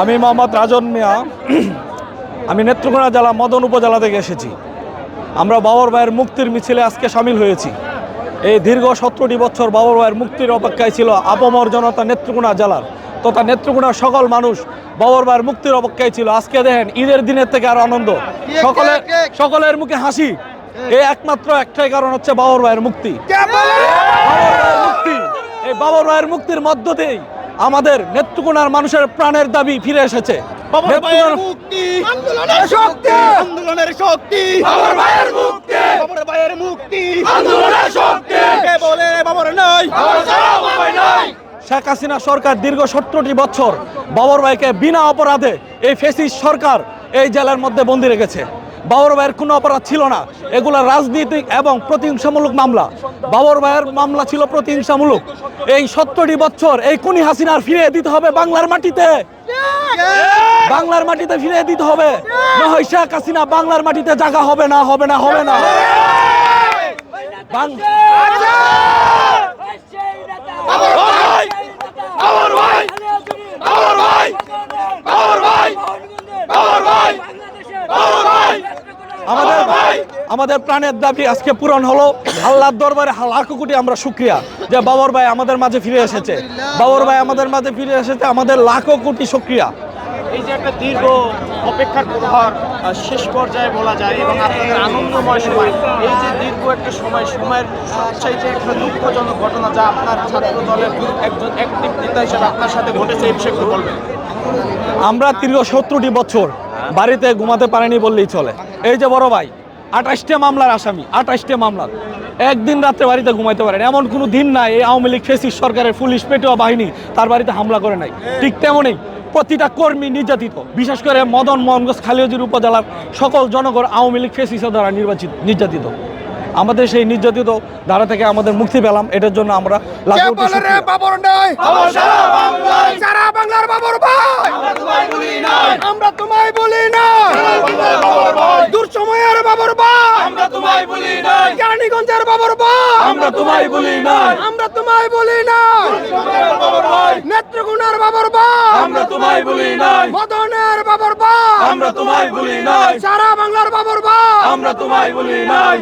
আমি মোহাম্মদ রাজন মিয়া। আমি নেত্রকোনা জেলা মদন উপজেলা থেকে এসেছি। আমরা বাবর ভাইয়ের মুক্তির মিছিলে আজকে সামিল হয়েছি। এই দীর্ঘ সতেরোটি বছর বাবর ভাইয়ের মুক্তির অপেক্ষায় ছিল আপমর জনতা নেত্রকোনা জেলার। তথা নেত্রকোনার সকল মানুষ বাবর ভাইয়ের মুক্তির অপেক্ষায় ছিল। আজকে দেখেন, ঈদের দিনের থেকে আর আনন্দ। সকলে, সকলের মুখে হাসি। এই একমাত্র একটাই কারণ হচ্ছে বাবর ভাইয়ের মুক্তি। বাবর ভাইয়ের মুক্তি। এই বাবর ভাইয়ের মুক্তির মধ্য দিয়েই আমাদের নেত্রকোনার মানুষের প্রাণের দাবি ফিরে এসেছে। আন্দোলনের শক্তি। মুক্তি। শেখ হাসিনা সরকার দীর্ঘ সত্তরটি বছর বাবর ভাইকে বিনা অপরাধে এই ফেসিস সরকার এই জেলার মধ্যে বন্দি রেখেছে। বাবর ভাইয়ের কোনো অপরাধ ছিল না। এগুলা রাজনীতিক এবং প্রতিহিংসামূলক মামলা। বাবর ভাইয়ের মামলা ছিল প্রতিহিংসামূলক। এই সত্তরটি বছর এই কুনি হাসিনার ফিরিয়ে দিতে হবে বাংলার মাটিতে। বাংলার মাটিতে ফিরিয়ে দিতে হবে। শেখ হাসিনা বাংলার মাটিতে জায়গা হবে না হবে না হবে না। বাং- আমাদের আমাদের প্রাণের দাবি আজকে পূরণ হলো। আল্লাহর দরবারে লাখো কোটি আমরা সুক্রিয়া যে বাবর ভাই আমাদের মাঝে ফিরে এসেছে। বাবর ভাই আমাদের মাঝে ফিরে এসেছে, আমাদের লাখো কোটি সুক্রিয়া এই যে একটা দীর্ঘ অপেক্ষার শেষ পর্যায়ে বলা যায় এবং আপনাদের আনন্দময় সময়। এই যে দীর্ঘ একটা সময়, সময়ের সবচাইতে একটা দুঃখজনক ঘটনা যা আপনার ছাত্র দলের একজন অ্যাক্টিভ নেতা হিসেবে আপনার সাথে ঘটেছে, এই বিষয়ে একটু বলবেন। আমরা দীর্ঘ সত্তরটি বছর বাড়িতে ঘুমাতে পারেনি বললেই চলে। এই যে বড় ভাই, আঠাশটা মামলার আসামি, আঠাশটা মামলার। একদিন রাত্রে বাড়িতে ঘুমাইতে পারেন। এমন কোনো দিন নাই, এই আওয়ামী লীগ ফেসিস সরকারের পুলিশ, পেটোয়া বাহিনী তার বাড়িতে হামলা করে নাই। ঠিক তেমনই প্রতিটা কর্মী নির্যাতিত। বিশেষ করে মদন মোহনগঞ্জ খালিয়াজির উপজেলার সকল জনগণ আওয়ামী লীগ ফেসিসের দ্বারা নির্বাচিত নির্যাতিত। আমাদের সেই নির্যাতিত ধারা থেকে আমাদের মুক্তি পেলাম এটার জন্য আমরা আমরা তোমায় বলি নাই। আমরা তোমায় বলি নাই। দূর সময়ের বাবার আমরা তোমায় বলি কেরানীগঞ্জের বাবার আমরা তোমায় বলি নাই। আমরা তোমায় বলি নাই নেত্রকোনার বাবার ভাই আমরা বলি নাই। মদনের বাবর বা আমরা তোমায় বলি নাই। সারা বাংলার বাবর বা আমরা তোমায় বলি নাই।